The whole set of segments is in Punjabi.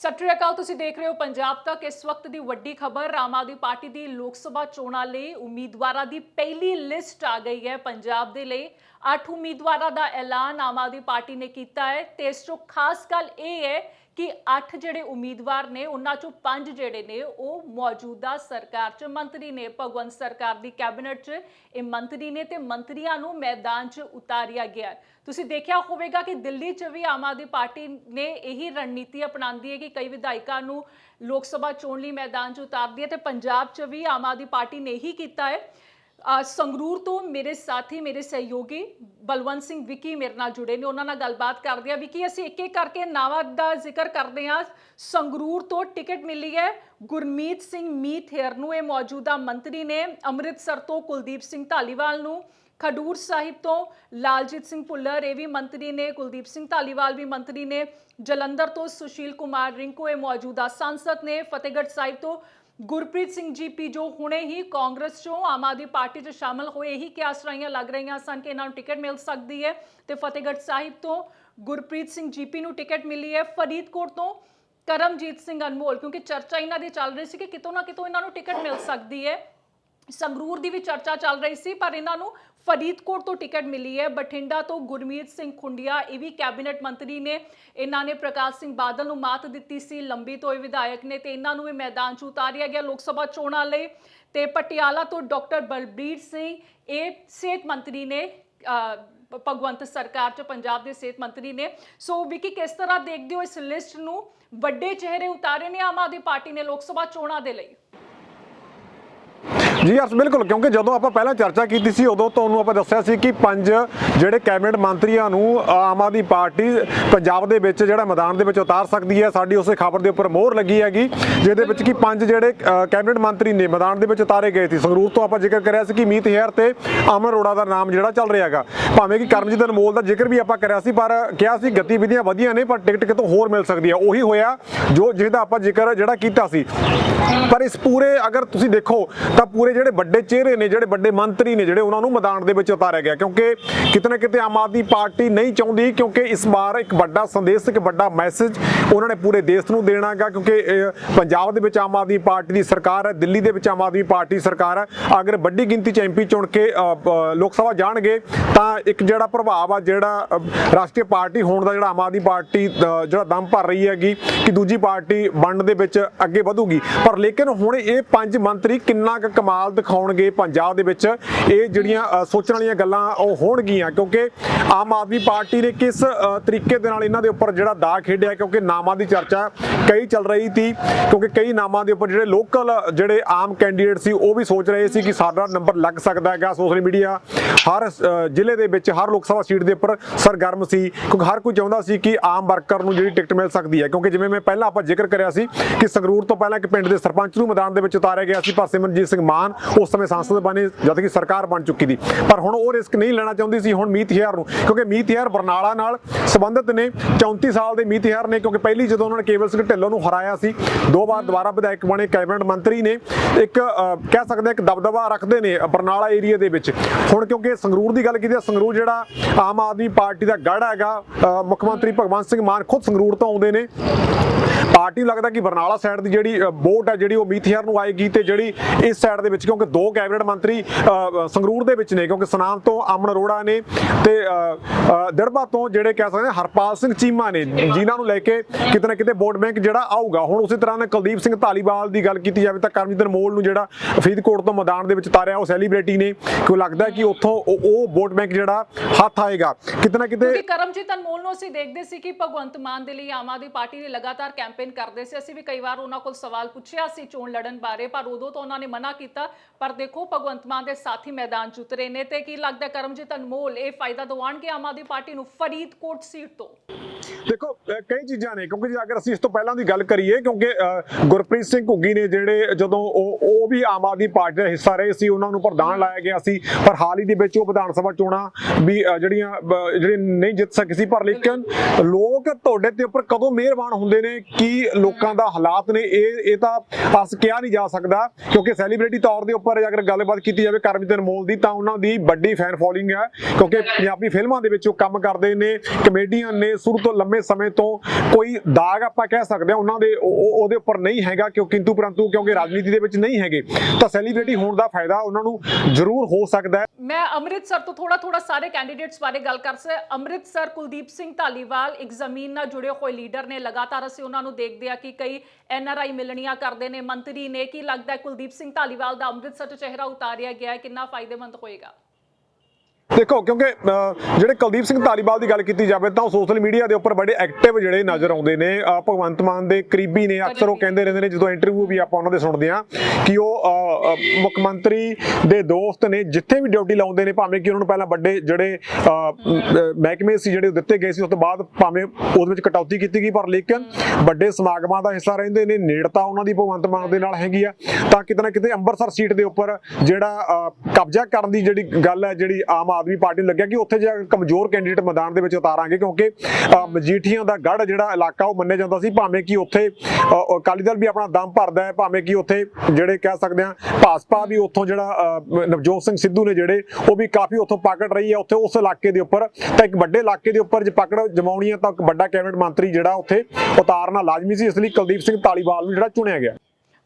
ਸਤਿ ਸ਼੍ਰੀ ਅਕਾਲ, ਤੁਸੀਂ ਦੇਖ ਰਹੇ ਹੋ ਪੰਜਾਬ ਤੱਕ। ਇਸ ਵਕਤ ਦੀ ਵੱਡੀ ਖਬਰ, ਆਮ ਆਦਮੀ ਪਾਰਟੀ ਦੀ ਲੋਕ ਸਭਾ ਚੋਣਾਂ ਲਈ ਉਮੀਦਵਾਰਾਂ ਦੀ ਪਹਿਲੀ ਲਿਸਟ ਆ ਗਈ ਹੈ ਪੰਜਾਬ ਦੇ ਲਈ। 8 ਉਮੀਦਵਾਰਾਂ ਦਾ ਐਲਾਨ ਆਮ ਆਦਮੀ ਪਾਰਟੀ ਨੇ ਕੀਤਾ ਹੈ ਤੇ ਇਸ ਤੋਂ ਖਾਸ ਗੱਲ ਇਹ ਹੈ ਕਿ 8 ਜਿਹੜੇ ਉਮੀਦਵਾਰ ਨੇ, ਉਹਨਾਂ ਚੋਂ 5 ਜਿਹੜੇ ਨੇ, ਉਹ ਮੌਜੂਦਾ ਸਰਕਾਰ 'ਚ, ਮੰਤਰੀ ਨੇ, ਭਗਵੰਤ ਸਰਕਾਰ ਦੀ ਕੈਬਨਿਟ 'ਚ। ਇਹ ਮੰਤਰੀ ਨੇ ਤੇ ਮੰਤਰੀਆਂ ਨੂੰ ਮੈਦਾਨ 'ਚ ਉਤਾਰਿਆ ਗਿਆ। ਤੁਸੀਂ ਦੇਖਿਆ ਹੋਵੇਗਾ ਕਿ ਦਿੱਲੀ 'ਚ ਵੀ ਆਮ ਆਦਮੀ ਪਾਰਟੀ ਨੇ ਇਹੀ ਰਣਨੀਤੀ ਅਪਣਾਉਂਦੀ ਹੈ ਕਿ ਕਈ ਵਿਧਾਇਕਾਂ ਨੂੰ ਲੋਕ ਸਭਾ ਚੋਣ ਲਈ ਮੈਦਾਨ 'ਚ ਉਤਾਰਦੀ ਹੈ ਤੇ ਪੰਜਾਬ 'ਚ ਵੀ ਆਮ ਆਦਮੀ ਪਾਰਟੀ ਨੇ ਇਹੀ ਕੀਤਾ ਹੈ। ਸੰਗਰੂਰ ਤੋਂ ਮੇਰੇ ਸਾਥੀ, ਮੇਰੇ ਸਹਿਯੋਗੀ ਬਲਵੰਤ ਸਿੰਘ ਵਿੱਕੀ ਮੇਰੇ ਨਾਲ ਜੁੜੇ ਨੇ। ਉਹਨਾਂ ਨਾਲ ਗੱਲਬਾਤ ਕਰਦੇ ਆ। ਵਿੱਕੀ, ਅਸੀਂ ਇੱਕ ਇੱਕ ਕਰਕੇ ਨਾਵਾਂ ਦਾ ਜ਼ਿਕਰ ਕਰਦੇ ਆ। ਸੰਗਰੂਰ ਤੋਂ ਟਿਕਟ ਮਿਲੀ ਹੈ। ਗੁਰਮੀਤ ਸਿੰਘ ਮੀਤ ਮੀਥੇਰ ਨੂੰ ਇਹ ਮੌਜੂਦਾ ਮੰਤਰੀ ਨੇ ਅੰਮ੍ਰਿਤਸਰ ਤੋਂ ਕੁਲਦੀਪ ਸਿੰਘ ਢਾਲੀਵਾਲ ਨੂੰ। ਖਡੂਰ ਸਾਹਿਬ ਤੋਂ ਲਾਲਜੀਤ ਸਿੰਘ ਭੁੱਲਰ, ਇਹ ਵੀ ਮੰਤਰੀ ਨੇ। ਕੁਲਦੀਪ ਸਿੰਘ ਢਾਲੀਵਾਲ ਵੀ ਮੰਤਰੀ ਨੇ। ਜਲੰਧਰ ਤੋਂ ਸੁਸ਼ੀਲ ਕੁਮਾਰ ਰਿੰਕੂ, ਇਹ ਮੌਜੂਦਾ ਸੰਸਦ ਨੇ। ਫਤਿਹਗੜ੍ਹ ਸਾਹਿਬ ਤੋਂ ਗੁਰਪ੍ਰੀਤ ਸਿੰਘ ਜੀ ਪੀ ਜੋ ਹੁਣੇ ਹੀ ਕਾਂਗਰਸ ਚੋਂ ਆਮ ਆਦਮੀ ਪਾਰਟੀ 'ਚ ਸ਼ਾਮਲ ਹੋਏ ਇਹੀ ਕਿਆਸਰਾਈਆਂ ਲੱਗ ਰਹੀਆਂ ਸਨ ਕਿ ਇਹਨਾਂ ਨੂੰ ਟਿਕਟ ਮਿਲ ਸਕਦੀ ਹੈ ਤੇ ਫਤਿਹਗੜ੍ਹ ਸਾਹਿਬ ਤੋਂ ਗੁਰਪ੍ਰੀਤ ਸਿੰਘ ਜੀਪੀ ਨੂੰ ਟਿਕਟ ਮਿਲੀ ਹੈ ਫਰੀਦਕੋਟ ਤੋਂ ਕਰਮਜੀਤ ਸਿੰਘ ਅਨਮੋਲ, ਕਿਉਂਕਿ ਚਰਚਾ ਇਹਨਾਂ ਦੀ ਚੱਲ ਰਹੀ ਸੀ ਕਿ ਕਿਤੋਂ ਨਾ ਕਿਤੋਂ ਇਹਨਾਂ ਨੂੰ ਟਿਕਟ ਮਿਲ ਸਕਦੀ ਹੈ। ਸੰਗਰੂਰ ਦੀ ਵੀ ਚਰਚਾ ਚੱਲ ਰਹੀ ਸੀ, ਪਰ ਇਹਨਾਂ ਨੂੰ ਫਰੀਦਕੋਟ ਤੋਂ ਟਿਕਟ ਮਿਲੀ ਹੈ। ਬਠਿੰਡਾ ਤੋਂ ਗੁਰਮੀਤ ਸਿੰਘ ਖੁੰਡੀਆ, ਇਹ ਵੀ ਕੈਬਨਿਟ ਮੰਤਰੀ ਨੇ। ਇਹਨਾਂ ਨੇ ਪ੍ਰਕਾਸ਼ ਸਿੰਘ ਬਾਦਲ ਨੂੰ ਮਾਤ ਦਿੱਤੀ ਸੀ, ਲੰਬੀ ਤੋਂ ਇਹ ਵਿਧਾਇਕ ਨੇ ਤੇ ਇਹਨਾਂ ਨੂੰ ਵੀ ਮੈਦਾਨ 'ਚ ਉਤਾਰਿਆ ਗਿਆ ਲੋਕ ਸਭਾ ਚੋਣਾਂ ਲਈ। ਤੇ ਪਟਿਆਲਾ ਤੋਂ ਡਾਕਟਰ ਬਲਬੀਰ ਸਿੰਘ, ਇਹ ਸਿਹਤ ਮੰਤਰੀ ਨੇ ਭਗਵੰਤ ਸਰਕਾਰ 'ਚ, ਪੰਜਾਬ ਦੇ ਸਿਹਤ ਮੰਤਰੀ ਨੇ। ਸੋ ਵਿਕੀ, ਕਿਸ ਤਰ੍ਹਾਂ ਦੇਖਦੇ ਹੋ ਇਸ ਲਿਸਟ ਨੂੰ? ਵੱਡੇ ਚਿਹਰੇ ਉਤਾਰੇ ਨੇ ਆਮ ਆਦਮੀ ਪਾਰਟੀ ਨੇ ਲੋਕ ਸਭਾ ਚੋਣਾਂ ਦੇ ਲਈ। ਜੀ ਅਸ ਬਿਲਕੁਲ, ਕਿਉਂਕਿ ਜਦੋਂ ਆਪਾਂ ਪਹਿਲਾਂ ਚਰਚਾ ਕੀਤੀ ਸੀ, ਉਦੋਂ ਤੁਹਾਨੂੰ ਆਪਾਂ ਦੱਸਿਆ ਸੀ ਕਿ ਪੰਜ ਜਿਹੜੇ ਕੈਬਨਿਟ ਮੰਤਰੀਆਂ ਨੂੰ ਆਮ ਆਦਮੀ ਪਾਰਟੀ ਪੰਜਾਬ ਦੇ ਵਿੱਚ ਜਿਹੜਾ ਮੈਦਾਨ ਦੇ ਵਿੱਚ ਉਤਾਰ ਸਕਦੀ ਹੈ, ਸਾਡੀ ਉਸੇ ਖਬਰ ਦੇ ਉੱਪਰ ਮੋਹਰ ਲੱਗੀ ਹੈਗੀ, ਜਿਹਦੇ ਵਿੱਚ ਕਿ ਪੰਜ ਜਿਹੜੇ ਕੈਬਨਿਟ ਮੰਤਰੀ ਨੇ ਮੈਦਾਨ ਦੇ ਵਿੱਚ ਉਤਾਰੇ ਗਏ ਸੀ। ਸੰਗਰੂਰ ਤੋਂ ਆਪਾਂ ਜ਼ਿਕਰ ਕਰਿਆ ਸੀ ਕਿ ਮੀਤ ਹੇਅਰ ਤੇ ਅਮਰ ਅਰੋੜਾ ਦਾ ਨਾਮ ਜਿਹੜਾ ਚੱਲ ਰਿਹਾ ਹੈਗਾ। ਭਾਵੇਂ ਕਿ ਕਰਮਜੀਤ ਅਨਮੋਲ ਦਾ ਜ਼ਿਕਰ ਵੀ ਆਪਾਂ ਕਰਿਆ ਸੀ, ਪਰ ਕਿਹਾ ਸੀ ਗਤੀਵਿਧੀਆਂ ਵਧੀਆਂ ਨੇ, ਪਰ ਟਿਕਟ ਕਿਤੋਂ ਹੋਰ ਮਿਲ ਸਕਦੀ ਹੈ। ਉਹੀ ਹੋਇਆ ਜੋ ਜਿਹਦਾ ਆਪਾਂ ਜ਼ਿਕਰ ਜਿਹੜਾ ਕੀਤਾ ਸੀ। ਪਰ ਇਸ ਪੂਰੇ, ਅਗਰ ਤੁਸੀਂ ਦੇਖੋ, ਤਾਂ ਪੂਰੇ ਜਿਹੜੇ ਵੱਡੇ ਚਿਹਰੇ ਨੇ, ਜਿਹੜੇ ਵੱਡੇ ਮੰਤਰੀ ਨੇ, ਜਿਹੜੇ ਉਹਨਾਂ ਨੂੰ ਮੈਦਾਨ ਦੇ ਵਿੱਚ ਉਤਾਰਿਆ ਗਿਆ। ਕਿਉਂਕਿ ਕਿਤੇ ਨਾ ਕਿਤੇ ਆਮ ਆਦਮੀ ਪਾਰਟੀ ਨਹੀਂ ਚਾਹੁੰਦੀ, ਕਿਉਂਕਿ ਇਸ ਵਾਰ ਇੱਕ ਵੱਡਾ ਸੰਦੇਸ਼, ਇੱਕ ਵੱਡਾ ਮੈਸੇਜ ਉਹਨਾਂ ਨੇ ਪੂਰੇ ਦੇਸ਼ ਨੂੰ ਦੇਣਾਗਾ ਕਿਉਂਕਿ ਪੰਜਾਬ ਦੇ ਵਿੱਚ ਆਮ ਆਦਮੀ ਪਾਰਟੀ ਦੀ ਸਰਕਾਰ ਹੈ, ਦਿੱਲੀ ਦੇ ਵਿੱਚ ਆਮ ਆਦਮੀ ਪਾਰਟੀ ਸਰਕਾਰ ਹੈ। ਅਗਰ ਵੱਡੀ ਗਿਣਤੀ ਚ ਐਮਪੀ ਚੁਣ ਕੇ ਲੋਕ ਸਭਾ ਜਾਣਗੇ, ਤਾਂ ਇੱਕ ਜਿਹੜਾ ਪ੍ਰਭਾਵ ਆ, ਜਿਹੜਾ ਰਾਸ਼ਟਰੀ ਪਾਰਟੀ ਹੋਣ ਦਾ ਜਿਹੜਾ ਆਮ ਆਦਮੀ ਪਾਰਟੀ ਜਿਹੜਾ ਦਮ ਭਰ ਰਹੀ ਹੈਗੀ, ਕਿ ਦੂਜੀ ਪਾਰਟੀ ਵੰਡ ਦੇ ਵਿੱਚ ਅੱਗੇ ਵਧੂਗੀ। ਪਰ ਲੇਕਿਨ ਹੁਣ ਇਹ ਪੰਜ ਮੰਤਰੀ ਕਿੰਨਾ ਕੁ ਕਮਾ ਕਮਾਲ ਦਿਖਾਉਣਗੇ ਪੰਜਾਬ ਦੇ ਵਿੱਚ। ਇਹ ਜਿਹੜੀਆਂ ਸੋਚਣ ਵਾਲੀਆਂ ਗੱਲਾਂ ਉਹ ਹੋਣਗੀਆਂ, ਕਿਉਂਕਿ ਆਮ ਆਦਮੀ ਪਾਰਟੀ ਨੇ ਕਿਸ ਤਰੀਕੇ ਦੇ ਨਾਲ ਇਹਨਾਂ ਦੇ ਉੱਪਰ ਜਿਹੜਾ ਦਾ ਖੇਡਿਆ, ਕਿਉਂਕਿ ਨਾਮਾਂ ਦੀ ਚਰਚਾ ਕਈ ਚੱਲ ਰਹੀ ਸੀ, ਕਿਉਂਕਿ ਕਈ ਨਾਮਾਂ ਦੇ ਉੱਪਰ ਜਿਹੜੇ ਲੋਕਲ, ਜਿਹੜੇ ਆਮ ਕੈਂਡੀਡੇਟ ਸੀ, ਉਹ ਵੀ ਸੋਚ ਰਹੇ ਸੀ ਕਿ ਸਾਡਾ ਨੰਬਰ ਲੱਗ ਸਕਦਾ ਹੈਗਾ ਸੋਸ਼ਲ ਮੀਡੀਆ। ਹਰ ਜ਼ਿਲ੍ਹੇ ਦੇ ਵਿੱਚ, ਹਰ ਲੋਕ ਸਭਾ ਸੀਟ ਦੇ ਉੱਪਰ ਸਰਗਰਮ ਸੀ, ਕਿਉਂਕਿ ਹਰ ਕੋਈ ਚਾਹੁੰਦਾ ਸੀ ਕਿ ਆਮ ਵਰਕਰ ਨੂੰ ਜਿਹੜੀ ਟਿਕਟ ਮਿਲ ਸਕਦੀ ਹੈ, ਕਿਉਂਕਿ ਜਿਵੇਂ ਮੈਂ ਪਹਿਲਾਂ ਆਪਾਂ ਜ਼ਿਕਰ ਕਰਿਆ ਸੀ ਕਿ ਸੰਗਰੂਰ ਤੋਂ ਪਹਿਲਾਂ ਇੱਕ ਪਿੰਡ ਦੇ ਸਰਪੰਚ ਨੂੰ ਮੈਦਾਨ ਦੇ ਵਿੱਚ ਉਤਾਰਿਆ ਗਿਆ ਸੀ, ਪਰ ਸਿਮਰਨਜੀਤ ਸਿੰਘ ਮਾਨ ਉਸ ਸਮੇਂ ਸੰਸਦ ਬਣੇ ਜਦ ਕਿ ਸਰਕਾਰ ਬਣ ਚੁੱਕੀ ਦੀ ਪਰ ਹੁਣ ਉਹ ਰਿਸਕ ਨਹੀਂ ਲੈਣਾ ਚਾਹੁੰਦੀ ਸੀ ਹੁਣ ਮੀਤ ਹੇਅਰ ਨੂੰ, ਕਿਉਂਕਿ ਮੀਤ ਹੇਅਰ ਬਰਨਾਲਾ ਨਾਲ ਸੰਬੰਧਿਤ ਨੇ 34 ਸਾਲ ਦੇ ਮੀਤ ਹੇਅਰ ਨੇ, ਕਿਉਂਕਿ ਪਹਿਲੀ ਜਦੋਂ ਉਹਨਾਂ ਨੇ ਕੇਵਲ ਸਿੰਘ ਢਿੱਲੋਂ ਨੂੰ ਹਰਾਇਆ ਸੀ, ਦੋ ਵਾਰ ਦੁਬਾਰਾ ਵਿਧਾਇਕ ਬਣੇ, ਕੈਬਨਿਟ ਮੰਤਰੀ ਨੇ, ਇੱਕ ਕਹਿ ਸਕਦੇ ਇੱਕ ਦਬਦਬਾ ਰੱਖਦੇ ਨੇ ਬਰਨਾਲਾ ਏਰੀਆ ਦੇ ਵਿੱਚ। ਹੁਣ ਕਿਉਂਕਿ ਸੰਗਰੂਰ ਦੀ ਗੱਲ ਕੀਤੀ ਹੈ ਸੰਗਰੂਰ ਜਿਹੜਾ ਆਮ ਆਦਮੀ ਪਾਰਟੀ ਦਾ ਗੜ ਹੈਗਾ ਮੁੱਖ ਮੰਤਰੀ ਭਗਵੰਤ ਸਿੰਘ ਮਾਨ ਖੁਦ ਸੰਗਰੂਰ ਤੋਂ ਆਉਂਦੇ ਨੇ। ਪਾਰਟੀ ਲੱਗਦਾ ਕਿ ਬਰਨਾਲਾ ਸਾਈਡ ਦੀ ਜਿਹੜੀ ਵੋਟ ਹੈ ਜਿਹੜੀ ਉਹ ਮੀਥਿਆਰ ਨੂੰ ਆਏਗੀ ਤੇ ਜਿਹੜੀ ਇਸ ਸਾਈਡ ਦੇ ਵਿੱਚ ਕਿਉਂਕਿ ਦੋ ਕੈਬਨਿਟ ਮੰਤਰੀ ਸੰਗਰੂਰ ਦੇ ਵਿੱਚ ਨੇ ਕਿਉਂਕਿ ਸਨਾਮ ਤੋਂ ਅਮਨ ਅਰੋੜਾ ਨੇ ਤੇ ਅ, ਤੋਂ ਜਿਹੜੇ ਕਹਿ ਸਕਦੇ ਹਰਪਾਲ ਸਿੰਘ ਚੀਮਾ ਨੇ ਜਿਨ੍ਹਾਂ ਨੂੰ ਲੈ ਕੇ ਕਿਤੇ ਨਾ ਕਿਤੇ ਵੋਟ ਬੈਂਕ ਜਿਹੜਾ ਆਊਗਾ। ਹੁਣ ਉਸੇ ਤਰ੍ਹਾਂ ਨਾਲ ਕੁਲਦੀਪ ਸਿੰਘ ਧਾਲੀਵਾਲ ਦੀ ਗੱਲ ਕੀਤੀ ਜਾਵੇ ਤਾਂ ਕਰਮਜੀਤ ਅਨਮੋਲ ਨੂੰ ਜਿਹੜਾ ਫਰੀਦਕੋਟ ਤੋਂ ਮੈਦਾਨ ਦੇ ਵਿੱਚ ਤਾਰਿਆ ਉਹ ਸੈਲੀਬ੍ਰਿਟੀ ਨੇ ਕਿਉਂ ਲੱਗਦਾ ਕਿ ਉੱਥੋਂ ਉਹ- ਵੋਟ ਬੈਂਕ ਜਿਹੜਾ ਹੱਥ ਆਏਗਾ। ਕਿਤੇ ਨਾ ਕਿਤੇ ਕਰਮਜੀਤ ਅਨਮੋਲ ਨੂੰ ਅਸੀਂ ਦੇਖਦੇ ਸੀ ਕਿ ਭਗਵੰਤ ਮਾਨ ਦੇ ਲਈ ਆਮ ਆਦਮੀ ਪਾਰਟੀ ਨੇ ਲਗਾਤਾਰ ਕੈਂਪੇਨ ਕਰਦੇ ਸੀ। ਅਸੀਂ ਵੀ ਕਈ ਵਾਰ ਉਹਨਾਂ ਕੋਲ ਸਵਾਲ ਪੁੱਛਿਆ ਸੀ ਚੋਣ ਲੜਨ ਬਾਰੇ ਪਰ ਉਦੋਂ ਤਾਂ ਉਹਨਾਂ ਨੇ ਮਨਾ ਕੀਤਾ। ਪਰ ਦੇਖੋ ਭਗਵੰਤ ਮਾਨ ਦੇ ਸਾਥੀ ਮੈਦਾਨ 'ਚ ਉਤਰੇ ਨੇ ਤੇ ਕੀ ਲੱਗਦਾ ਕਰਮਜੀਤ ਅਨਮੋਲ ਇਹ ਫਾਇਦਾ ਦਿਵਾਉਣਗੇ ਆਮ ਆਦਮੀ ਪਾਰਟੀ ਨੂੰ ਫਰੀਦਕੋਟ ਸੀਟ ਤੋਂ? ਦੇਖੋ ਕਈ ਚੀਜ਼ਾਂ ਨੇ ਕਿਉਂਕਿ ਜੇ ਅਗਰ ਅਸੀਂ ਇਸ ਤੋਂ ਪਹਿਲਾਂ ਦੀ ਗੱਲ ਕਰੀਏ ਕਿਉਂਕਿ ਗੁਰਪ੍ਰੀਤ ਸਿੰਘ ਘੁੱਗੀ ਨੇ ਜਿਹੜੇ ਜਦੋਂ ਉਹ ਉਹ ਵੀ ਆਮ ਆਦਮੀ ਪਾਰਟੀ ਦਾ ਹਿੱਸਾ ਰਹੇ ਸੀ ਉਹਨਾਂ ਨੂੰ ਪ੍ਰਧਾਨ ਲਾਇਆ ਗਿਆ ਸੀ। ਪਰ ਹਾਲ ਹੀ ਦੇ ਵਿੱਚ ਉਹ ਵਿਧਾਨ ਸਭਾ ਚੋਣਾਂ ਵੀ ਜਿਹੜੀਆਂ ਜਿਹੜੇ ਨਹੀਂ ਜਿੱਤ ਸਕੇ ਸੀ ਪਰ ਲੇਕਿਨ ਲੋਕ ਤੁਹਾਡੇ ਤੇ ਉੱਪਰ ਕਦੋਂ ਮਿਹਰਬਾਨ ਹੁੰਦੇ ਨੇ ਕਿ ਲੋਕਾਂ ਦਾ ਹਾਲਾਤ ਨੇ, ਇਹ ਇਹ ਤਾਂ ਅਸ ਕਿਹਾ ਨਹੀਂ ਜਾ ਸਕਦਾ, ਕਿਉਂਕਿ ਸੈਲੀਬ੍ਰਿਟੀ ਤੌਰ ਦੇ ਉੱਪਰ ਅਗਰ ਗੱਲਬਾਤ ਕੀਤੀ ਜਾਵੇ ਕਰਮਜੀਤ ਅਨਮੋਲ ਦੀ, ਤਾਂ ਉਹਨਾਂ ਦੀ ਵੱਡੀ ਫੈਨ ਫੋਲੋਇੰਗ ਹੈ, ਕਿਉਂਕਿ ਪੰਜਾਬੀ ਫਿਲਮਾਂ ਦੇ ਵਿੱਚ ਉਹ ਕੰਮ ਕਰਦੇ ਨੇ ਕਮੇਡੀਅਨ ਨੇ, ਸ਼ੁਰੂ ਤੋਂ ਲੰਮੇ ਸਮੇਂ ਤੋਂ ਕੋਈ ਦਾਗ ਆਪਾਂ ਕਹਿ ਸਕਦੇ ਹਾਂ, ਉਹਨਾਂ ਦੇ ਉਹਦੇ ਉੱਪਰ ਨਹੀਂ ਹੈਗਾ, ਕਿਉਂ ਕਿੰਤੂ ਪਰੰਤੂ, ਕਿਉਂਕਿ ਰਾਜਨੀਤੀ ਦੇ ਵਿੱਚ ਨਹੀਂ ਹੈਗੇ। ਤਾਂ ਸੈਲੀਬ੍ਰਿਟੀ ਹੋਣ ਦਾ ਫਾਇਦਾ ਉਹਨਾਂ ਨੂੰ ਜ਼ਰੂਰ ਹੋ ਸਕਦਾ ਹੈ। ਮੈਂ ਅੰਮ੍ਰਿਤਸਰ ਤੋਂ ਥੋੜਾ ਥੋੜਾ ਸਾਰੇ ਕੈਂਡੀਡੇਟਸ ਬਾਰੇ ਗੱਲ ਕਰ ਸੇ ਅੰਮ੍ਰਿਤਸਰ ਕੁਲਦੀਪ ਸਿੰਘ ਧਾਲੀਵਾਲ, ਇੱਕ ਜ਼ਮੀਨ ਨਾਲ ਜੁੜੇ ਹੋਏ ਲੀਡਰ ਨੇ, ਲਗਾਤਾਰ ਅਸੀਂ ਉਹਨਾਂ ਨੂੰ ਦੇਖਦੇ ਆ ਕਿ ਕਈ ਆਈ ਮਿਲਣੀਆਂ ਕਰਦੇ ਨੇ। ਮੰਤਰੀ ਨੇ ਕੀ ਲੱਗਦਾ ਕੁਲਦੀਪ ਸਿੰਘ ਧਾਲੀਵਾਲ ਦਾ ਅੰਮ੍ਰਿਤਸਰ ਤੋਂ ਚਿਹਰਾ ਉਤਾਰਿਆ ਗਿਆ ਕਿੰਨਾ ਫਾਇਦੇਮੰਦ ਹੋਏਗਾ? ਦੇਖੋ ਕਿਉਂਕਿ ਜਿਹੜੇ ਕੁਲਦੀਪ ਸਿੰਘ ਧਾਲੀਵਾਲ ਦੀ ਗੱਲ ਕੀਤੀ ਜਾਵੇ ਤਾਂ ਉਹ ਸੋਸ਼ਲ ਮੀਡੀਆ ਦੇ ਉੱਪਰ ਬੜੇ ਐਕਟਿਵ ਜਿਹੜੇ ਨਜ਼ਰ ਆਉਂਦੇ ਨੇ। ਭਗਵੰਤ ਮਾਨ ਦੇ ਕਰੀਬੀ ਨੇ ਅਕਸਰ ਉਹ ਕਹਿੰਦੇ ਰਹਿੰਦੇ ਨੇ ਜਦੋਂ ਇੰਟਰਵਿਊ ਵੀ ਆਪਾਂ ਉਹਨਾਂ ਦੇ ਸੁਣਦੇ ਆ ਕਿ ਉਹ ਮੁੱਖ ਮੰਤਰੀ ਦੇ ਦੋਸਤ ਨੇ ਜਿੱਥੇ ਵੀ ਡਿਊਟੀ ਲਾਉਂਦੇ ਨੇ ਭਾਵੇਂ ਕਿ ਉਹਨਾਂ ਨੂੰ ਪਹਿਲਾਂ ਵੱਡੇ ਜਿਹੜੇ ਮਹਿਕਮੇ ਸੀ ਜਿਹੜੇ ਦਿੱਤੇ ਗਏ ਸੀ ਉਸ ਤੋਂ ਬਾਅਦ ਭਾਵੇਂ ਉਹਦੇ ਵਿੱਚ ਕਟੌਤੀ ਕੀਤੀ ਗਈ ਪਰ ਲੇਕਿਨ ਵੱਡੇ ਸਮਾਗਮਾਂ ਦਾ ਹਿੱਸਾ ਰਹਿੰਦੇ ਨੇ ਨੇੜਤਾ ਉਹਨਾਂ ਦੀ ਭਗਵੰਤ ਮਾਨ ਦੇ ਨਾਲ ਹੈਗੀ ਆ। ਤਾਂ ਕਿਤੇ ਨਾ ਕਿਤੇ ਅੰਮ੍ਰਿਤਸਰ ਸੀਟ ਦੇ ਉੱਪਰ ਜਿਹੜਾ ਕਬਜ਼ਾ ਕਰਨ ਦੀ ਜਿਹੜੀ ਗੱਲ ਹੈ ਜਿਹੜੀ ਆਮ ਆਦਮੀ ਪਾਰਟੀ ਲੱਗਿਆ ਕਿ ਉੱਥੇ ਜੇ ਕਮਜ਼ੋਰ ਕੈਂਡੀਡੇਟ ਮੈਦਾਨ ਦੇ ਵਿੱਚ ਉਤਾਰਾਂਗੇ ਕਿਉਂਕਿ ਮਜੀਠੀਆਂ ਦਾ ਗੜ ਜਿਹੜਾ ਇਲਾਕਾ ਉਹ ਮੰਨਿਆ ਜਾਂਦਾ ਸੀ, ਭਾਵੇਂ ਕਿ ਉੱਥੇ ਅਕਾਲੀ ਦਲ ਵੀ ਆਪਣਾ ਦਮ ਭਰਦਾ ਹੈ, ਭਾਵੇਂ ਕਿ ਉੱਥੇ ਜਿਹੜੇ ਕਹਿ ਸਕਦੇ ਆ ਭਾਜਪਾ ਵੀ ਉੱਥੋਂ ਜਿਹੜਾ ਨਵਜੋਤ ਸਿੰਘ ਸਿੱਧੂ ਨੇ ਜਿਹੜੇ, ਉਹ ਵੀ ਕਾਫੀ ਉੱਥੋਂ ਪਕੜ ਰਹੀ ਹੈ, ਉੱਥੇ ਉਸ ਇਲਾਕੇ ਦੇ ਉੱਪਰ, ਤਾਂ ਇੱਕ ਵੱਡੇ ਇਲਾਕੇ ਦੇ ਉੱਪਰ ਜੇ ਪਕੜ ਜਮਾਉਣੀ ਹੈ ਤਾਂ ਇੱਕ ਵੱਡਾ ਕੈਬਨਿਟ ਮੰਤਰੀ ਜਿਹੜਾ ਉੱਥੇ ਉਤਾਰਨਾ ਲਾਜ਼ਮੀ ਸੀ, ਇਸ ਲਈ ਕੁਲਦੀਪ ਸਿੰਘ ਧਾਲੀਵਾਲ ਨੂੰ ਜਿਹੜਾ ਚੁਣਿਆ ਗਿਆ।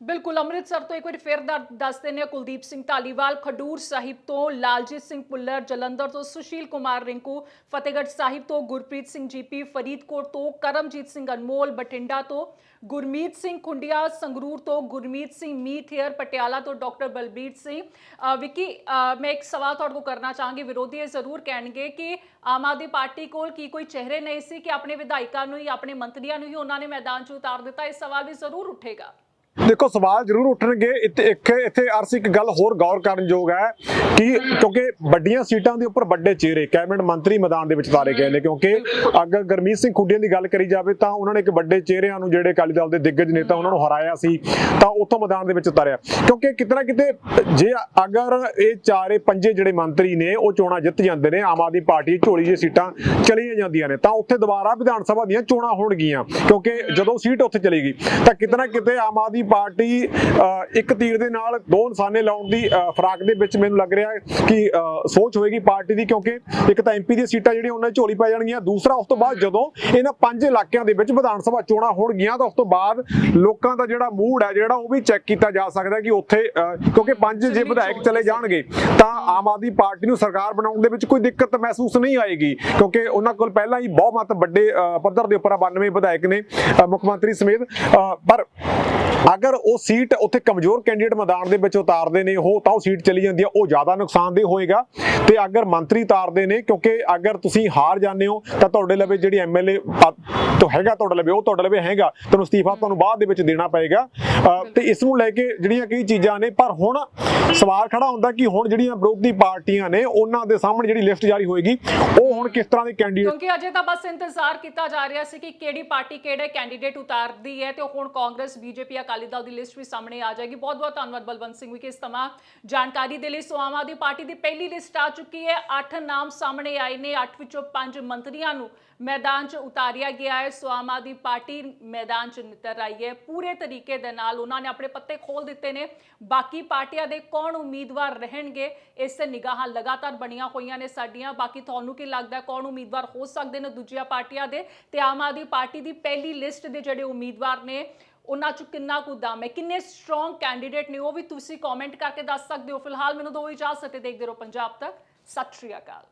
ਬਿਲਕੁਲ ਅੰਮ੍ਰਿਤਸਰ ਤੋਂ ਇੱਕ ਵਾਰ ਫਿਰ ਦ- ਦੱਸਦੇ ਨੇ ਕੁਲਦੀਪ ਸਿੰਘ ਧਾਲੀਵਾਲ ਖਡੂਰ ਸਾਹਿਬ ਤੋਂ ਲਾਲਜੀਤ ਸਿੰਘ ਪੁੱਲਰ ਜਲੰਧਰ ਤੋਂ ਸੁਸ਼ੀਲ ਕੁਮਾਰ ਰਿੰਕੂ ਫਤਿਹਗੜ੍ਹ ਸਾਹਿਬ ਤੋਂ ਗੁਰਪ੍ਰੀਤ ਸਿੰਘ ਜੀਪੀ ਫਰੀਦਕੋਟ ਤੋਂ ਕਰਮਜੀਤ ਸਿੰਘ ਅਨਮੋਲ ਬਠਿੰਡਾ ਤੋਂ ਗੁਰਮੀਤ ਸਿੰਘ ਖੁੰਡੀਆ ਸੰਗਰੂਰ ਤੋਂ ਗੁਰਮੀਤ ਸਿੰਘ ਮੀਠੇਰ ਪਟਿਆਲਾ ਤੋਂ ਡਾਕਟਰ ਬਲਬੀਰ ਸਿੰਘ। ਅ, ਵਿੱਕੀ ਅ, ਮੈਂ ਇੱਕ ਸਵਾਲ ਤੁਹਾਡੇ ਕੋਲ ਕਰਨਾ ਚਾਹਾਂਗੀ ਵਿਰੋਧੀ ਇਹ ਜ਼ਰੂਰ ਕਹਿਣਗੇ ਕਿ ਆਮ ਆਦਮੀ ਪਾਰਟੀ ਕੋਲ ਕੀ ਕੋਈ ਚਿਹਰੇ ਨਹੀਂ ਸੀ ਕਿ ਆਪਣੇ ਵਿਧਾਇਕਾਂ ਨੂੰ ਹੀ ਆਪਣੇ ਮੰਤਰੀਆਂ ਨੂੰ ਹੀ ਉਹਨਾਂ ਨੇ ਮੈਦਾਨ 'ਚ ਉਤਾਰ ਦਿੱਤਾ? ਇਹ ਸਵਾਲ ਵੀ ਜ਼ਰੂਰ ਉੱਠੇਗਾ। ਦੇਖੋ, ਸਵਾਲ ਜ਼ਰੂਰ ਉੱਠਣਗੇ। ਇੱਥੇ ਇੱਥੇ ਅਰਸ ਇੱਕ ਗੱਲ ਹੋਰ ਗੌਰ ਕਰਨ ਯੋਗ ਹੈ ਕਿ ਕਿਉਂਕਿ ਵੱਡੀਆਂ ਸੀਟਾਂ ਦੇ ਉੱਪਰ ਵੱਡੇ ਚਿਹਰੇ, ਕੈਬਨਿਟ ਮੰਤਰੀ ਮੈਦਾਨ ਦੇ ਵਿੱਚ ਤਾਰੇ ਗਏ ਨੇ। ਕਿਉਂਕਿ ਅਗਰ ਗਰਮੀਤ ਸਿੰਘ ਖੁੱਡੀਆਂ ਦੀ ਗੱਲ ਕਰੀ ਜਾਵੇ ਤਾਂ ਉਹਨਾਂ ਨੇ ਇੱਕ ਵੱਡੇ ਚਿਹਰਿਆਂ ਨੂੰ ਜਿਹੜੇ ਅਕਾਲੀ ਦਲ ਦੇ ਦਿੱਗਜ ਨੇਤਾ ਉਹਨਾਂ ਨੂੰ ਹਰਾਇਆ ਸੀ, ਤਾਂ ਉੱਥੋਂ ਮੈਦਾਨ ਦੇ ਵਿੱਚ ਉਤਾਰਿਆ। ਕਿਉਂਕਿ ਕਿਤੇ ਨਾ ਕਿਤੇ ਜੇ ਅਗਰ ਇਹ ਚਾਰੇ ਪੰਜੇ ਜਿਹੜੇ ਮੰਤਰੀ ਨੇ, ਉਹ ਚੋਣਾਂ ਜਿੱਤ ਜਾਂਦੇ ਨੇ, ਆਮ ਆਦਮੀ ਪਾਰਟੀ ਝੋਲੀ ਜੇ ਸੀਟਾਂ ਚਲੀਆਂ ਜਾਂਦੀਆਂ ਨੇ, ਤਾਂ ਉੱਥੇ ਦੁਬਾਰਾ ਵਿਧਾਨ ਸਭਾ ਦੀਆਂ ਚੋਣਾਂ ਹੋਣਗੀਆਂ। ਕਿਉਂਕਿ ਜਦੋਂ ਸੀਟ ਉੱਥੇ ਚਲੇਗੀ ਤਾਂ ਕਿਤੇ ਨਾ ਕਿਤੇ ਆਮ ਆਦਮੀ ਪਾਰਟੀ ਇੱਕ ਤੀਰ ਦੇ ਨਾਲ ਦੋ ਨਿਸ਼ਾਨੇ ਲਾਉਣ ਦੀ ਫਰਾਕ ਦੇ ਵਿੱਚ ਮੈਨੂੰ ਲੱਗ ਰਿਹਾ ਕਿ ਸੋਚ ਹੋਏਗੀ ਪਾਰਟੀ ਦੀ ਕਿਉਂਕਿ ਇੱਕ ਤਾਂ ਐਮਪੀ ਦੀਆਂ ਸੀਟਾਂ ਜਿਹੜੀਆਂ ਉਹਨਾਂ ਝੋਲੀ ਪੈ ਜਾਣਗੀਆਂ ਦੂਸਰਾ ਉਸ ਤੋਂ ਬਾਅਦ ਜਦੋਂ ਇਹਨਾਂ ਪੰਜ ਇਲਾਕਿਆਂ ਦੇ ਵਿੱਚ ਵਿਧਾਨ ਸਭਾ ਚੋਣਾਂ ਹੋਣਗੀਆਂ ਤਾਂ ਉਸ ਤੋਂ ਬਾਅਦ ਲੋਕਾਂ ਦਾ ਜਿਹੜਾ ਮੂਡ ਹੈ ਜਿਹੜਾ ਉਹ ਵੀ ਚੈੱਕ ਕੀਤਾ ਜਾ ਸਕਦਾ ਕਿ ਉੱਥੇ ਕਿਉਂਕਿ ਪੰਜ ਜੇ ਵਿਧਾਇਕ ਚਲੇ ਜਾਣਗੇ ਤਾਂ ਆਮ ਆਦਮੀ ਪਾਰਟੀ ਨੂੰ ਸਰਕਾਰ ਬਣਾਉਣ ਦੇ ਵਿੱਚ ਕੋਈ ਦਿੱਕਤ ਮਹਿਸੂਸ ਨਹੀਂ ਆਏਗੀ ਕਿਉਂਕਿ ਉਹਨਾਂ ਕੋਲ ਪਹਿਲਾਂ ਹੀ ਬਹੁਮਤ ਵੱਡੇ ਪੱਧਰ ਦੇ ਉੱਪਰ 92 ਵਿਧਾਇਕ ਨੇ ਮੁੱਖ ਮੰਤਰੀ ਸਮੇਤ ਅਹ, ਪਰ ਅਗਰ ਉਹ ਸੀਟ ਉੱਥੇ ਕਮਜ਼ੋਰ ਕੈਂਡੀਡੇਟ ਮੈਦਾਨ ਦੇ ਵਿੱਚ ਉਤਾਰਦੇ ਨੇ, ਉਹ ਤਾਂ ਉਹ ਸੀਟ ਚਲੀ ਜਾਂਦੀ ਹੈ ਉਹ ਜ਼ਿਆਦਾ ਨੁਕਸਾਨਦੇਹ ਹੋਏਗਾ। ਤੇ ਅਗਰ ਮੰਤਰੀ ਉਤਾਰਦੇ ਨੇ, ਕਿਉਂਕਿ ਅਗਰ ਤੁਸੀਂ ਹਾਰ ਜਾਂਦੇ ਹੋ, ਤਾਂ ਤੁਹਾਡੇ ਲਵੇ ਜਿਹੜੀ ਐਮਐਲਏ ਤੋਂ ਹੈਗਾ ਤੁਹਾਡੇ ਲਵੇ, ਉਹ ਤੁਹਾਡੇ ਲਵੇ ਹੈਗਾ। ਤੁਹਾਨੂੰ ਅਸਤੀਫਾ ਤੁਹਾਨੂੰ ਬਾਅਦ ਦੇ ਵਿੱਚ ਦੇਣਾ ਪਏਗਾ। ਤੇ ਇਸ ਨੂੰ ਲੈ ਕੇ ਜਿਹੜੀਆਂ ਕਈ ਚੀਜ਼ਾਂ ਨੇ, ਪਰ ਹੁਣ ਸਵਾਲ ਖੜਾ ਹੁੰਦਾ ਕਿ ਹੁਣ ਜਿਹੜੀਆਂ ਵਿਰੋਧੀ ਪਾਰਟੀਆਂ ਨੇ, ਉਹਨਾਂ ਦੇ ਸਾਹਮਣੇ ਜਿਹੜੀ ਲਿਸਟ ਜਾਰੀ ਹੋਏਗੀ, ਉਹ ਹੁਣ ਕਿਸ ਤਰ੍ਹਾਂ ਦੇ ਕੈਂਡੀਡੇਟ ਕਿਉਂਕਿ ਅਜੇ ਤਾਂ ਬਸ ਇੰਤਜ਼ਾਰ ਕੀਤਾ ਜਾ ਰਿਹਾ ਸੀ ਕਿ ਕਿਹੜੀ ਪਾਰਟੀ ਕਿਹੜੇ ਕੈਂਡੀਡੇਟ ਉਤਾਰਦੀ ਹੈ, ਤੇ ਹੁਣ ਕਾਂਗਰਸ, ਬੀਜੇਪੀ, ਅਕਾਲੀ ਦਲ ਦੀ ਲਿਸਟ ਵੀ ਸਾਹਮਣੇ ਆ ਜਾਏਗੀ। ਬਹੁਤ ਬਹੁਤ ਧੰਨਵਾਦ ਬਲਵੰਤ ਸਿੰਘ ਵੀ ਇਸ ਤਮਾਮ ਜਾਣਕਾਰੀ ਦੇ ਲਈ ਸੋ ਆਮ ਆਦਮੀ ਪਾਰਟੀ ਦੀ ਪਹਿਲੀ ਲਿਸਟ ਆ ਚੁੱਕੀ ਹੈ। 8 ਨਾਮ ਸਾਹਮਣੇ ਆਏ ਨੇ। 8 ਵਿੱਚੋਂ 5 ਮੰਤਰੀਆਂ ਨੂੰ ਮੈਦਾਨ 'ਚ ਉਤਾਰਿਆ ਗਿਆ ਹੈ। ਸੋ ਆਮ ਆਦਮੀ ਪਾਰਟੀ ਮੈਦਾਨ 'ਚ ਨਿਤਰ ਆਈ ਹੈ। ਪੂਰੇ ਤਰੀਕੇ ਦੇ ਨਾਲ ਉਹਨਾਂ ਨੇ ਆਪਣੇ ਪੱਤੇ ਖੋਲ ਦਿੱਤੇ ਨੇ। ਬਾਕੀ ਪਾਰਟੀਆਂ ਦੇ ਕੌਣ ਉਮੀਦਵਾਰ ਰਹਿਣਗੇ, ਇਸ ਤੇ ਨਿਗਾਹਾਂ ਲਗਾਤਾਰ ਬਣੀਆਂ ਹੋਈਆਂ ਨੇ ਸਾਡੀਆਂ। ਬਾਕੀ ਤੁਹਾਨੂੰ ਕੀ ਲੱਗਦਾ ਕੌਣ ਉਮੀਦਵਾਰ ਹੋ ਸਕਦੇ ਨੇ ਦੂਜੀਆਂ ਪਾਰਟੀਆਂ ਦੇ? ਤੇ ਆਮ ਆਦਮੀ ਪਾਰਟੀ ਦੀ ਪਹਿਲੀ ਲਿਸਟ ਦੇ ਜਿਹੜੇ ਉਮੀਦਵਾਰ ਨੇ ਉਹਨਾਂ ਚ ਕਿੰਨਾ ਕੁ ਦਮ ਹੈ, ਕਿੰਨੇ ਸਟਰੋਂਗ ਕੈਂਡੀਡੇਟ ਨੇ ਉਹ ਵੀ ਤੁਸੀਂ ਕਮੈਂਟ ਕਰਕੇ ਦੱਸ ਸਕਦੇ ਹੋ। ਫਿਲਹਾਲ ਮੈਨੂੰ ਦੋ ਇਜਾਜ਼ਤ ਹੈ ਦੇਖਦੇ ਰਹੋ ਪੰਜਾਬ ਤੱਕ। ਸਤਿ ਸ਼੍ਰੀ ਅਕਾਲ।